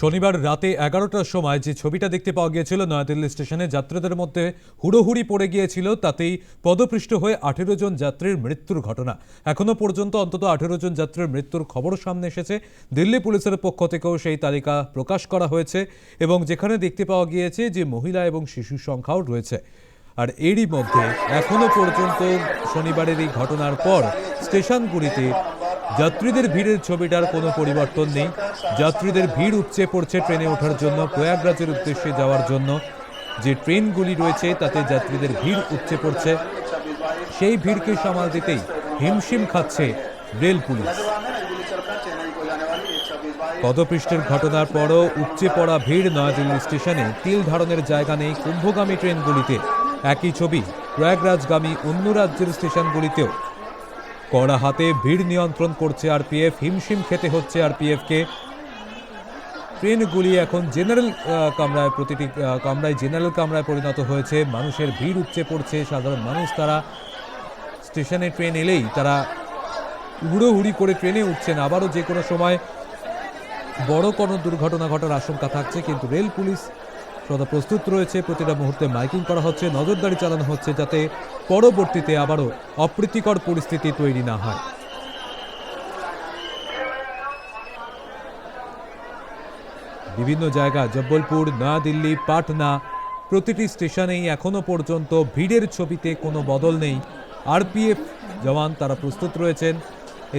শনিবার রাতে এগারোটার সময় যে ছবিটা দেখতে পাওয়া গিয়েছিল নয়াদিল্লি স্টেশনে, যাত্রীদের মধ্যে হুড়োহুড়ি পড়ে গিয়েছিল, তাতেই পদপৃষ্ট হয়ে আঠেরো জন যাত্রীর মৃত্যুর ঘটনা। এখনও পর্যন্ত অন্তত আঠেরো জন যাত্রীর মৃত্যুর খবর সামনে এসেছে। দিল্লি পুলিশের পক্ষ থেকেও সেই তালিকা প্রকাশ করা হয়েছে এবং যেখানে দেখতে পাওয়া গিয়েছে যে মহিলা এবং শিশুর সংখ্যাও রয়েছে। আর এরই মধ্যে এখনও পর্যন্ত শনিবারের এই ঘটনার পর স্টেশনগুলিতে যাত্রীদের ভিড়ের ছবিটার কোনো পরিবর্তন নেই। যাত্রীদের ভিড় উপচে পড়ছে ট্রেনে ওঠার জন্য, প্রয়াগরাজের উদ্দেশ্যে যাওয়ার জন্য। যে ট্রেনগুলি রয়েছে, তাতে যাত্রীদের ভিড় উপচে পড়ছে। সেই ভিড়কে সামাল দিতেই হিমশিম খাচ্ছে রেল পুলিশ। পদপৃষ্ঠের ঘটনার পরও উপচে পড়া ভিড় নয়াদিল্লি স্টেশনে তিল ধারণের জায়গা নেই কুম্ভগামী ট্রেনগুলিতে। একই ছবি প্রয়াগরাজগামী অন্য রাজ্যের স্টেশনগুলিতেও। কড়া হাতে ভিড় নিয়ন্ত্রণ করছে আরপিএফ, হিমশিম খেতে হচ্ছে আরপিএফকে। ট্রেনগুলি এখন জেনারেল কামরায় প্রতিটি কামরায়, জেনারেল কামরায় পরিণত হয়েছে। মানুষের ভিড় উপচে পড়ছে, সাধারণ মানুষ তারা স্টেশনে ট্রেন এলেই তারা হুড়োহুড়ি করে ট্রেনে উঠছেন। আবারও যে কোনো সময় বড় কোনো দুর্ঘটনা ঘটার আশঙ্কা থাকছে, কিন্তু রেল পুলিশ সদা প্রস্তুত রয়েছে। প্রতিটা মুহূর্তে মাইকিং করা হচ্ছে, নজরদারি চালানো হচ্ছে যাতে পরবর্তীতে আবারও অপ্রীতিকর পরিস্থিতি তৈরি না হয়। বিভিন্ন জায়গা, জব্বলপুর নয়াদিল্লি পাটনা, প্রতিটি স্টেশনেই এখনও পর্যন্ত ভিড়ের ছবিতে কোনো বদল নেই। আরপিএফ জওয়ান তারা প্রস্তুত রয়েছেন।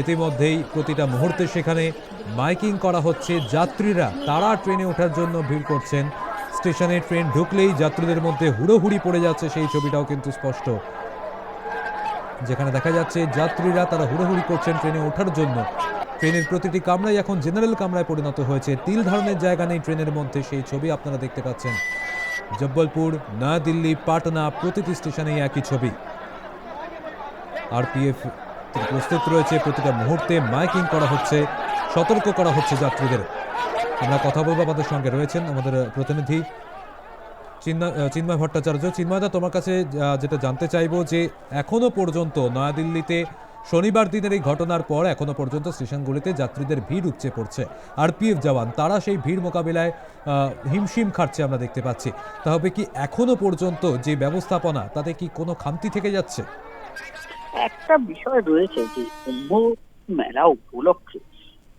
ইতিমধ্যেই প্রতিটা মুহূর্তে সেখানে মাইকিং করা হচ্ছে। যাত্রীরা তারা ট্রেনে ওঠার জন্য ভিড় করছেন। স্টেশনে ট্রেন ঢুকলেই যাত্রীদের মধ্যে হুড়োহুড়ি পড়ে যাচ্ছে সেই ছবিটাও কিন্তু স্পষ্ট। যেখানে দেখা যাচ্ছে যাত্রীরা তারা হুড়োহুড়ি করছেন ট্রেনে ওঠার জন্য। ট্রেনের প্রতিটি কামরাই এখন জেনারেল কামরায় পরিণত হয়েছে। তিল ধারণের জায়গা নেই ট্রেনের মধ্যে, সেই ছবি আপনারা দেখতে পাচ্ছেন। জব্বলপুর, নয়াদিল্লি, পাটনা প্রতিটি স্টেশনেই একই ছবি। আরপিএফ প্রস্তুত রয়েছে প্রতিটা মুহূর্তে, মাইকিং করা হচ্ছে, সতর্ক করা হচ্ছে যাত্রীদের। আমরা কথা বলব আমাদের সঙ্গে রয়েছেন আমাদের প্রতিনিধি চিন্ময় ভট্টাচার্য। চিন্ময়দা তোমার কাছে যেটা জানতে চাইব যে এখনও পর্যন্ত নয়াদিল্লিতে শনিবার দিনের এই ঘটনার পর এখনও পর্যন্ত স্টেশনগুলিতে যাত্রীদের ভিড় উপচে পড়ছে। আরপিএফ জওয়ান, তারা সেই ভিড় মোকাবিলায় হিমশিম খাটছে আমরা দেখতে পাচ্ছি। তবে কি এখনও পর্যন্ত যে ব্যবস্থাপনা, তাতে কি কোনো খামতি থেকে যাচ্ছে? একটা বিষয় রয়েছে যে কুম্ভ মেলা উপলক্ষে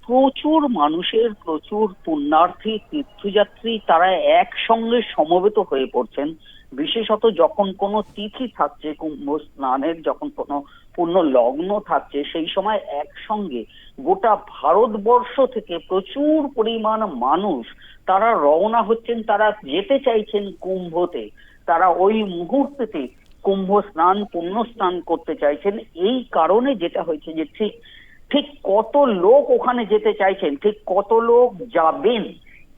প্রচুর মানুষের প্রচুর পুণ্যার্থী, তীর্থযাত্রী, তারা একসঙ্গে সমবেত হয়ে পড়ছেন। বিশেষত যখন কোনো তিথি থাকছে কুম্ভ স্নানের যখন কোনো পূর্ণ লগ্ন থাকছে, সেই সময় একসঙ্গে গোটা ভারতবর্ষ থেকে প্রচুর পরিমাণ মানুষ তারা রওনা হচ্ছেন, তারা যেতে চাইছেন কুম্ভতে। তারা ওই মুহূর্তেতে কুম্ভ স্নান, পুণ্য স্নান করতে চাইছেন। এই কারণে যেটা হয়েছে যে ঠিক ঠিক কত লোক ওখানে যেতে চাইছেন, ঠিক কত লোক যাবেন,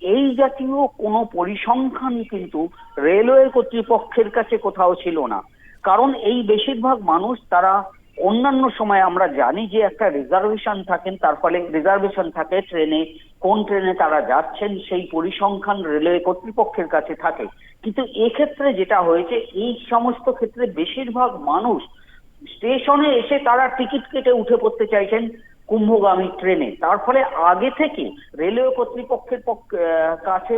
এই জাতীয় কোনো পরিসংখ্যান কিন্তু রেলওয়ে কর্তৃপক্ষের কাছে কোথাও ছিল না। কারণ এই বেশিরভাগ মানুষ তারা অন্যান্য সময় আমরা জানি যে একটা রিজার্ভেশন থাকেন, তার ফলে রিজার্ভেশন থাকে ট্রেনে, কোন ট্রেনে তারা যাচ্ছেন সেই পরিসংখ্যান রেলওয়ে কর্তৃপক্ষের কাছে থাকে। কিন্তু এক্ষেত্রে যেটা হয়েছে, এই সমস্ত ক্ষেত্রে বেশিরভাগ মানুষ স্টেশনে এসে তারা টিকিট কেটে উঠে পড়তে চাইছেন কুম্ভগামী ট্রেনে। তার ফলে আগে থেকে রেলওয়ে কর্তৃপক্ষের কাছে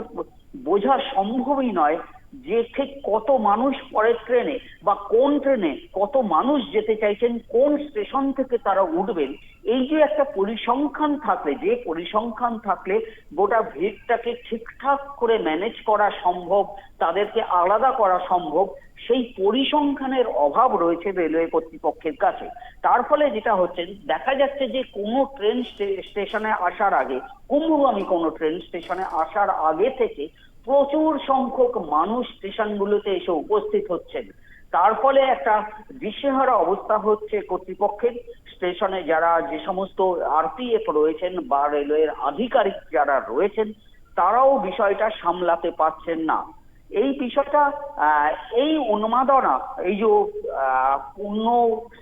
বোঝা সম্ভবই নয় যে ঠিক কত মানুষ পরের ট্রেনে বা কোন ট্রেনে কত মানুষ যেতে চাইছেন, কোন স্টেশন থেকে তারা উঠবেন, এই যে একটা পরিসংখ্যান থাকলে, যে পরিসংখ্যান থাকলে গোটা ভিড়টাকে ঠিকঠাক করে ম্যানেজ করা সম্ভব, তাদেরকে আলাদা করা সম্ভব, সেই পরিসংখ্যানের অভাব রয়েছে রেলওয়ে কর্তৃপক্ষের কাছে। তার ফলে যেটা হচ্ছে, দেখা যাচ্ছে যে কোনো ট্রেন স্টে- স্টেশনে আসার আগে কুম্ভগামী কোনো ট্রেন স্টেশনে আসার আগে থেকে প্রচুর সংখ্যক মানুষ স্টেশনগুলোতে এসে উপস্থিত হচ্ছেন। তার ফলে একটা দিশেহারা অবস্থা হচ্ছে কর্তৃপক্ষের। স্টেশনে যারা যে সমস্ত আরপিএফ রয়েছেন বা রেলওয়ের আধিকারিক যারা রয়েছেন, তারাও বিষয়টা সামলাতে পারছেন না। এই বিষয়টা এই উন্মাদনা, এই যে পুণ্য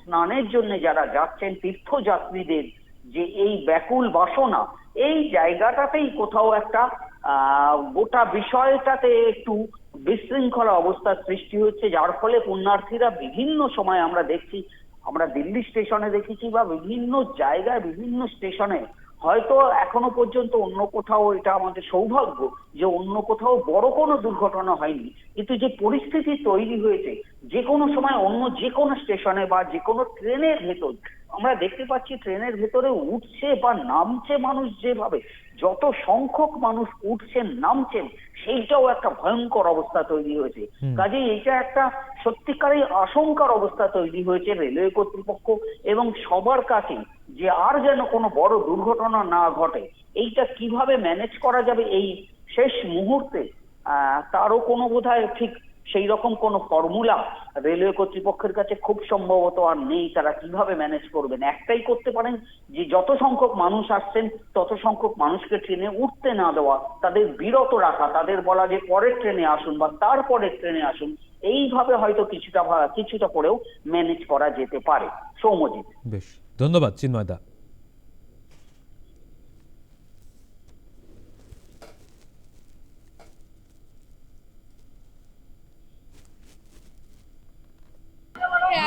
স্নানের জন্য যারা যাচ্ছেন, তীর্থযাত্রীদের যে এই ব্যাকুল বাসনা, এই জায়গাটাতেই কোথাও একটা গোটা বিষয়টাতে একটু বিশৃঙ্খলা অবস্থার সৃষ্টি হচ্ছে, যার ফলে পুণ্যার্থীরা বিভিন্ন সময় আমরা দেখছি, আমরা দিল্লি স্টেশনে দেখেছি বা বিভিন্ন জায়গায়, বিভিন্ন স্টেশনে হয়তো এখনও পর্যন্ত অন্য কোথাও এটা আমাদের সৌভাগ্য যে অন্য কোথাও বড় কোনো দুর্ঘটনা হয়নি। কিন্তু যে পরিস্থিতি তৈরি হয়েছে, যে কোনো সময় অন্য যে কোনো স্টেশনে বা যে কোনো ট্রেনের ভেতর, আমরা দেখতে পাচ্ছি ট্রেনের ভেতরে উঠছে বা নামছে মানুষ যেভাবে যত সংখ্যক মানুষ উঠছেন নামছেন সেইটাও একটা ভয়ঙ্কর অবস্থা তৈরি হয়েছে। কাজেই এটা একটা সত্যিকারই আশঙ্কার অবস্থা তৈরি হয়েছে রেলওয়ে কর্তৃপক্ষ এবং সবার কাছে যে আর যেন কোনো বড় দুর্ঘটনা না ঘটে এইটা কীভাবে ম্যানেজ করা যাবে এই শেষ মুহূর্তে আহ, তারও কোনো বোধহয় ঠিক সেই রকম কোনো ফর্মুলা রেলওয়ে কর্তৃপক্ষের কাছে খুব সম্ভবত আর নেই। তারা কীভাবে ম্যানেজ করবেন? একটাই করতে পারেন যে, যত সংখ্যক মানুষ আসছেন, তত সংখ্যক মানুষকে ট্রেনে উঠতে না দেওয়া, তাদের বিরত রাখা, তাদের বলা যে, পরের ট্রেনে আসুন বা তারপরের ট্রেনে আসুন, এইভাবে হয়তো কিছুটা কিছুটা করেও ম্যানেজ করা যেতে পারে। সৌমজিৎ বেশ, ধন্যবাদ চিন্ময়দা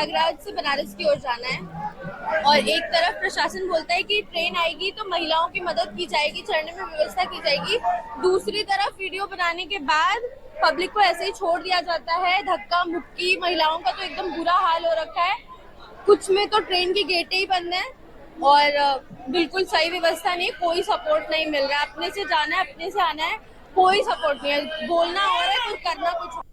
प्रयागराज से बनारस की ओर जाना है। और एक तरफ़ प्रशासन बोलता है कि ट्रेन आएगी तो महिलाओं की मदद की जाएगी, चढ़ने में व्यवस्था की जाएगी। दूसरी तरफ़ वीडियो बनाने के बाद पब्लिक को ऐसे ही छोड़ दिया जाता है। धक्का मुक्की, महिलाओं का तो एकदम बुरा हाल हो रखा है। कुछ में तो ट्रेन की गेटें ही बंद है और बिल्कुल सही व्यवस्था नहीं कोई सपोर्ट नहीं मिल रहा। है अपने से जाना है, अपने से आना है। कोई सपोर्ट नहीं है। बोलना और है कुछ करना कुछ।